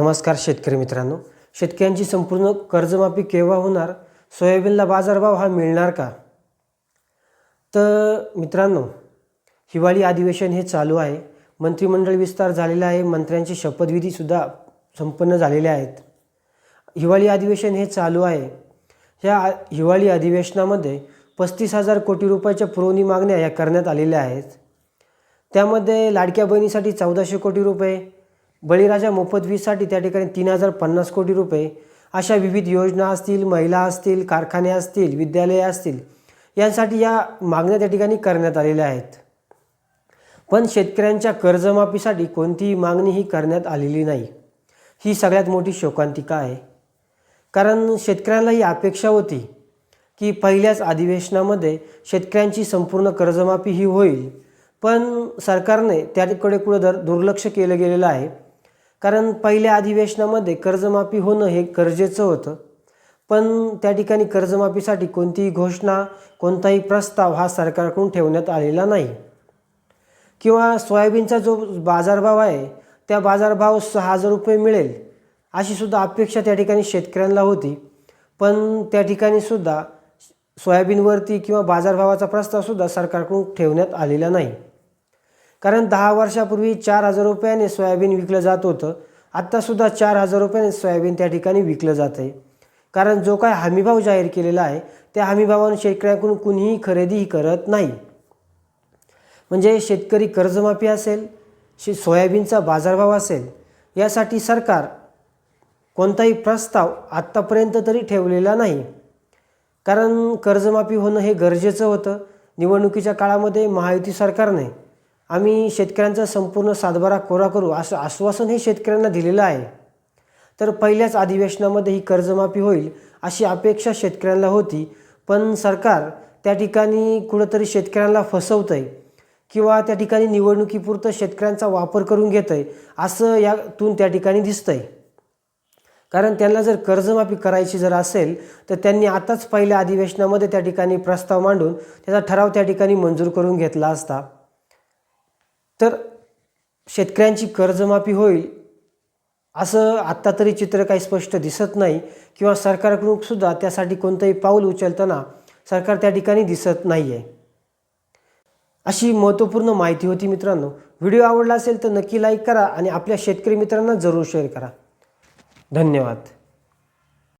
नमस्कार शेतकरी मित्रांनो. शेतकऱ्यांची संपूर्ण कर्जमाफी केव्हा होणार? सोयाबीनला बाजारभाव हा मिळणार का? तर मित्रांनो हिवाळी अधिवेशन हे चालू आहे. मंत्रिमंडळ विस्तार झालेला आहे. मंत्र्यांची शपथविधीसुद्धा संपन्न झालेले आहेत. हिवाळी अधिवेशन हे चालू आहे. ह्या हिवाळी अधिवेशनामध्ये पस्तीस हजार कोटी रुपयाच्या पुरवणी मागण्या या करण्यात आलेल्या आहेत. त्यामध्ये लाडक्या बहिणीसाठी चौदाशे कोटी रुपये बळीराजा मोफत वीजसाठी त्या ठिकाणी तीन हजार पन्नास कोटी रुपये अशा विविध योजना असतील महिला असतील कारखाने असतील विद्यालये असतील यांसाठी या मागण्या त्या ठिकाणी करण्यात आलेल्या आहेत. पण शेतकऱ्यांच्या कर्जमाफीसाठी कोणतीही मागणी ही करण्यात आलेली नाही. ही सगळ्यात मोठी शोकांतिका आहे. कारण शेतकऱ्यांना ही अपेक्षा होती की पहिल्याच अधिवेशनामध्ये शेतकऱ्यांची संपूर्ण कर्जमाफी ही होईल पण सरकारने त्याकडे कुठं दर दुर्लक्ष केलं गेलेलं आहे. कारण पहिल्या अधिवेशनामध्ये कर्जमाफी होणं हे गरजेचं होतं. पण त्या ठिकाणी कर्जमाफीसाठी कोणतीही घोषणा कोणताही प्रस्ताव हा सरकारकडून ठेवण्यात आलेला नाही. किंवा सोयाबीनचा जो बाजारभाव आहे त्या बाजारभाव सहा हजार रुपये मिळेल अशी सुद्धा अपेक्षा त्या ठिकाणी शेतकऱ्यांना होती. पण त्या ठिकाणी सुद्धा सोयाबीनवरती किंवा बाजारभावाचा प्रस्तावसुद्धा सरकारकडून ठेवण्यात आलेला नाही. कारण दहा वर्षापूर्वी चार हजार रुपयाने सोयाबीन विकलं जात होतं. आत्तासुद्धा चार हजार रुपयाने सोयाबीन त्या ठिकाणी विकलं जात आहे. कारण जो काय हमीभाव जाहीर केलेला आहे त्या हमीभावानं शेतकऱ्याकडून कुणीही खरेदीही करत नाही. म्हणजे शेतकरी कर्जमाफी असेल शे सोयाबीनचा बाजारभाव असेल यासाठी सरकार कोणताही प्रस्ताव आत्तापर्यंत तरी ठेवलेला नाही. कारण कर्जमाफी होणं हे गरजेचं होतं. निवडणुकीच्या काळामध्ये महायुती सरकारने आम्ही शेतकऱ्यांचा संपूर्ण सातबारा कोरा करू असं आश्वासन हे शेतकऱ्यांना दिलेलं आहे. तर पहिल्याच अधिवेशनामध्ये ही कर्जमाफी होईल अशी अपेक्षा शेतकऱ्यांना होती. पण सरकार त्या ठिकाणी कुठंतरी शेतकऱ्यांना फसवतं आहे किंवा त्या ठिकाणी निवडणुकीपुरतं शेतकऱ्यांचा वापर करून घेतं आहे असं यातून त्या ठिकाणी दिसतं आहे कारण त्यांना जर कर्जमाफी करायची जर असेल तर त्यांनी आताच पहिल्या अधिवेशनामध्ये त्या ठिकाणी प्रस्ताव मांडून त्याचा ठराव त्या ठिकाणी मंजूर करून घेतला असता. तर शेतकऱ्यांची कर्जमाफी होईल असं आत्ता तरी चित्र काही स्पष्ट दिसत नाही किंवा सरकारकडून सुद्धा त्यासाठी कोणतंही पाऊल उचलताना सरकार त्या ठिकाणी दिसत नाही आहे अशी महत्त्वपूर्ण माहिती होती मित्रांनो. व्हिडिओ आवडला असेल तर नक्की लाईक करा आणि आपल्या शेतकरी मित्रांना जरूर शेअर करा. धन्यवाद.